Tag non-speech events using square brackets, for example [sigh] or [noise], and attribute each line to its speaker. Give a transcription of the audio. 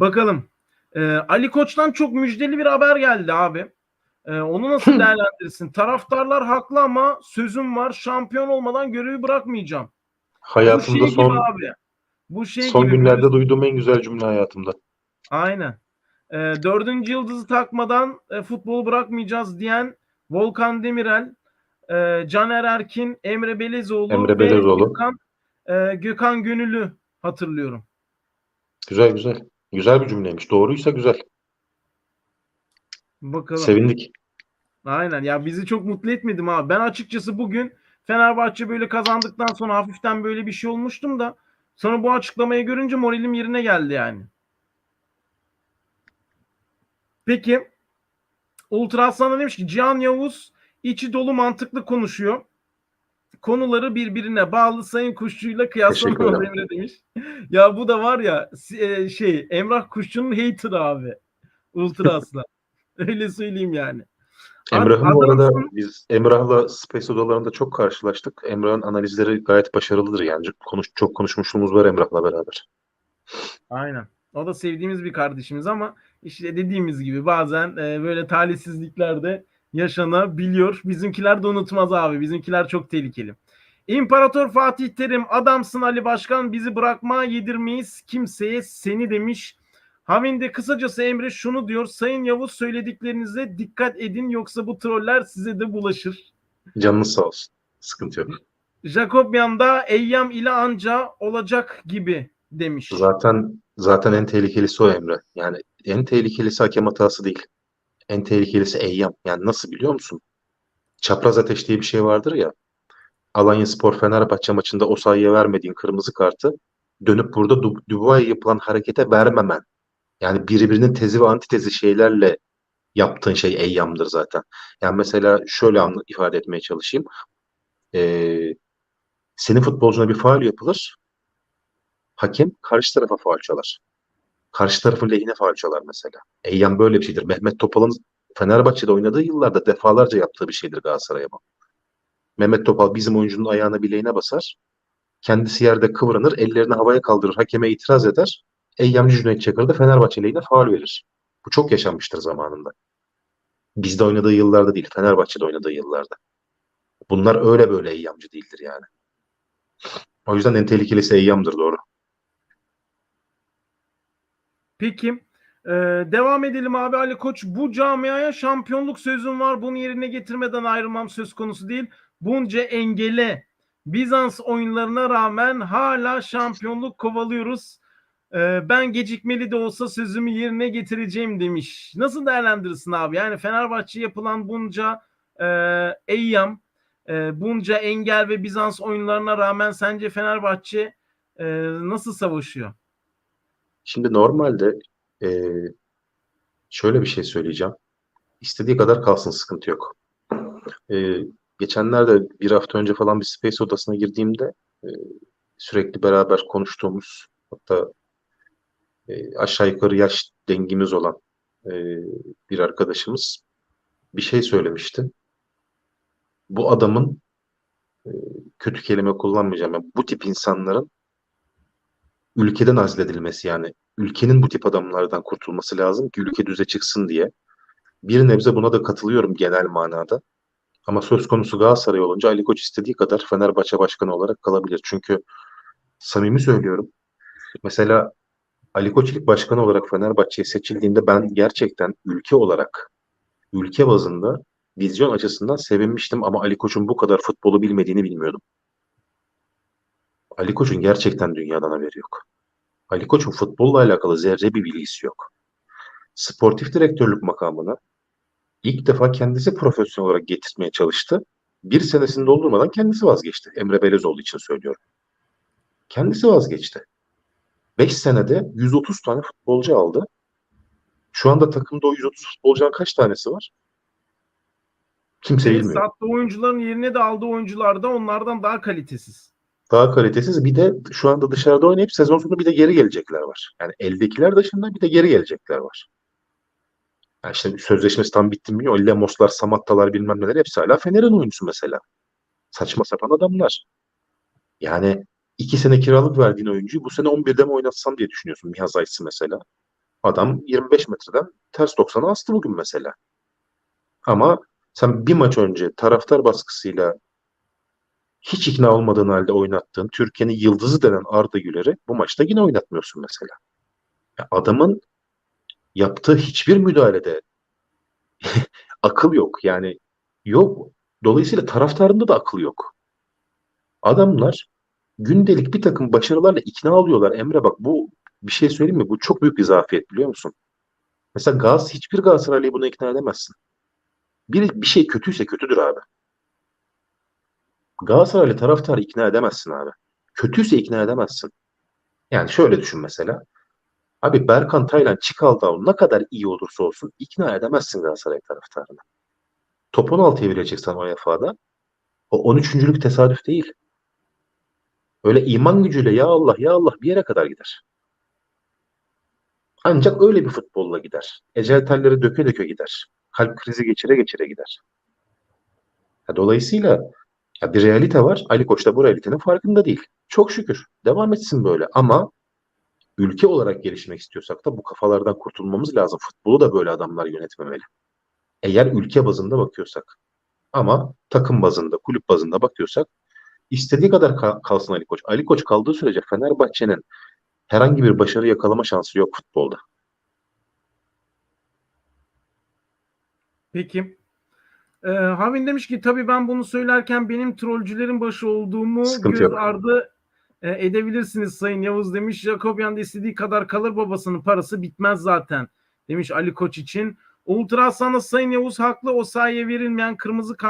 Speaker 1: Bakalım. Ee, Ali Koç'tan çok müjdeli bir haber geldi abi. Ee, onu nasıl değerlendirirsin? Taraftarlar haklı ama sözüm var. Şampiyon olmadan görevi bırakmayacağım.
Speaker 2: Hayatımda
Speaker 1: Bu şey
Speaker 2: son
Speaker 1: abi. Bu şey
Speaker 2: son
Speaker 1: gibi.
Speaker 2: günlerde duyduğum en güzel cümle hayatımda.
Speaker 1: Aynen. Ee, dördüncü yıldızı takmadan e, futbolu bırakmayacağız diyen Volkan Demirel, e, Caner Erkin, Emre Belezoğlu
Speaker 2: Emre
Speaker 1: ve. Gökhan, e, Gökhan Gönüllü hatırlıyorum.
Speaker 2: Güzel güzel. Güzel bir cümleymiş. Doğruysa güzel.
Speaker 1: Bakalım.
Speaker 2: Sevindik.
Speaker 1: Aynen ya bizi çok mutlu etmedim abi. Ben açıkçası bugün Fenerbahçe böyle kazandıktan sonra hafiften böyle bir şey olmuştum da sonra bu açıklamayı görünce moralim yerine geldi yani. Peki Ultra Aslan demiş ki Cihan Yavuz içi dolu mantıklı konuşuyor. Konuları birbirine bağlı Sayın Kuşçu'yla
Speaker 2: Teşekkürler.
Speaker 1: Emre demiş. Ya bu da var ya e, şey Emrah Kuşçu'nun hater'ı abi. Ultra [laughs] Aslan. Öyle söyleyeyim yani.
Speaker 2: Emrah'ın bu arada biz Emrah'la Space odalarında çok karşılaştık. Emrah'ın analizleri gayet başarılıdır yani. Konuş, çok konuşmuşluğumuz var Emrah'la beraber.
Speaker 1: Aynen. O da sevdiğimiz bir kardeşimiz ama işte dediğimiz gibi bazen e, böyle talihsizlikler de yaşanabiliyor. Bizimkiler de unutmaz abi. Bizimkiler çok tehlikeli. İmparator Fatih Terim adamsın Ali Başkan bizi bırakma yedirmeyiz kimseye seni demiş. Havinde kısacası Emre şunu diyor. Sayın Yavuz söylediklerinize dikkat edin yoksa bu troller size de bulaşır.
Speaker 2: Canınız sağ olsun. Sıkıntı yok.
Speaker 1: Jacobian da Eyyam ile anca olacak gibi demiş.
Speaker 2: Zaten zaten en tehlikelisi o Emre. Yani en tehlikelisi hakem hatası değil. En tehlikelisi Eyyam. Yani nasıl biliyor musun? Çapraz ateş diye bir şey vardır ya. Alanya Spor Fenerbahçe maçında o sayıya vermediğin kırmızı kartı dönüp burada Du- Dubai'ye yapılan harekete vermemen. Yani birbirinin tezi ve antitezi şeylerle yaptığın şey Eyyam'dır zaten. Yani mesela şöyle ifade etmeye çalışayım. Ee, senin futbolcuna bir faul yapılır. Hakem karşı tarafa faul çalar. Karşı tarafın lehine çalar mesela. Eyyam böyle bir şeydir. Mehmet Topal'ın Fenerbahçe'de oynadığı yıllarda defalarca yaptığı bir şeydir Galatasaray'a bu. Mehmet Topal bizim oyuncunun ayağına bileğine basar. Kendisi yerde kıvranır, ellerini havaya kaldırır, hakeme itiraz eder. Eyyamcı Cüneyt Çakır da Fenerbahçe lehine faul verir. Bu çok yaşanmıştır zamanında. Bizde oynadığı yıllarda değil, Fenerbahçe'de oynadığı yıllarda. Bunlar öyle böyle Eyyamcı değildir yani. O yüzden en tehlikelisi Eyyam'dır doğru.
Speaker 1: Peki. Ee, devam edelim abi Ali Koç. Bu camiaya şampiyonluk sözüm var. Bunu yerine getirmeden ayrılmam söz konusu değil. Bunca engele Bizans oyunlarına rağmen hala şampiyonluk kovalıyoruz. Ee, ben gecikmeli de olsa sözümü yerine getireceğim demiş. Nasıl değerlendirirsin abi? Yani Fenerbahçe yapılan bunca e, eyyam, e, bunca engel ve Bizans oyunlarına rağmen sence Fenerbahçe e, nasıl savaşıyor?
Speaker 2: Şimdi normalde eee, şöyle bir şey söyleyeceğim. İstediği kadar kalsın sıkıntı yok. Eee, geçenlerde bir hafta önce falan bir Space odasına girdiğimde eee, sürekli beraber konuştuğumuz hatta eee, aşağı yukarı yaş dengimiz olan eee, bir arkadaşımız bir şey söylemişti. Bu adamın eee, kötü kelime kullanmayacağım. Yani bu tip insanların ülkeden azledilmesi yani ülkenin bu tip adamlardan kurtulması lazım ki ülke düze çıksın diye. Bir nebze buna da katılıyorum genel manada. Ama söz konusu Galatasaray olunca Ali Koç istediği kadar Fenerbahçe başkanı olarak kalabilir. Çünkü samimi söylüyorum. Mesela Ali Koç başkanı olarak Fenerbahçe'ye seçildiğinde ben gerçekten ülke olarak ülke bazında vizyon açısından sevinmiştim ama Ali Koç'un bu kadar futbolu bilmediğini bilmiyordum. Ali Koç'un gerçekten dünyadan haberi yok. Ali Koç'un futbolla alakalı zerre bir bilgisi yok. Sportif direktörlük makamına ilk defa kendisi profesyonel olarak getirmeye çalıştı. Bir senesini doldurmadan kendisi vazgeçti. Emre Belezoğlu için söylüyorum. Kendisi vazgeçti. 5 senede 130 tane futbolcu aldı. Şu anda takımda o 130 futbolcudan kaç tanesi var? Kimse bilmiyor.
Speaker 1: sattığı oyuncuların yerine de aldığı oyuncular da onlardan daha kalitesiz.
Speaker 2: Daha kalitesiz. Bir de şu anda dışarıda oynayıp sezon sonu bir de geri gelecekler var. Yani eldekiler dışında bir de geri gelecekler var. Yani işte sözleşmesi tam bitti mi bilmiyorum. Lemoslar, Samattalar bilmem neler hepsi hala Fener'in oyuncusu mesela. Saçma sapan adamlar. Yani iki sene kiralık verdiğin oyuncuyu bu sene 11'de mi oynatsam diye düşünüyorsun. Mihaz Aysı mesela. Adam 25 metreden ters 90'a astı bugün mesela. Ama sen bir maç önce taraftar baskısıyla hiç ikna olmadığın halde oynattığın Türkiye'nin yıldızı denen Arda Güler'i bu maçta yine oynatmıyorsun mesela. Ya adamın yaptığı hiçbir müdahalede [laughs] akıl yok. Yani yok. Dolayısıyla taraftarında da akıl yok. Adamlar gündelik bir takım başarılarla ikna oluyorlar. Emre bak bu bir şey söyleyeyim mi? Bu çok büyük bir zafiyet biliyor musun? Mesela Gaz hiçbir Galatasaraylı'yı buna ikna edemezsin. Bir, bir şey kötüyse kötüdür abi. Galatasaraylı taraftarı ikna edemezsin abi. Kötüyse ikna edemezsin. Yani şöyle düşün mesela. Abi Berkan Taylan Çikaldao ne kadar iyi olursa olsun ikna edemezsin Galatasaray taraftarını. Top 16'ya vereceksen UEFA'da o 13. tesadüf değil. Öyle iman gücüyle ya Allah ya Allah bir yere kadar gider. Ancak öyle bir futbolla gider. Ecel telleri döke döke gider. Kalp krizi geçire geçire gider. Dolayısıyla ya bir realite var. Ali Koç da bu realitenin farkında değil. Çok şükür. Devam etsin böyle. Ama ülke olarak gelişmek istiyorsak da bu kafalardan kurtulmamız lazım. Futbolu da böyle adamlar yönetmemeli. Eğer ülke bazında bakıyorsak. Ama takım bazında, kulüp bazında bakıyorsak istediği kadar ka- kalsın Ali Koç. Ali Koç kaldığı sürece Fenerbahçe'nin herhangi bir başarı yakalama şansı yok futbolda.
Speaker 1: Peki. Ee, Havin demiş ki tabii ben bunu söylerken benim trollcülerin başı olduğumu
Speaker 2: Sıkıntı
Speaker 1: göz
Speaker 2: yok.
Speaker 1: ardı e, edebilirsiniz Sayın Yavuz demiş. Jacobian da istediği kadar kalır babasının parası bitmez zaten demiş Ali Koç için. Ultrasan'da Sayın Yavuz haklı o sahaya verilmeyen kırmızı kart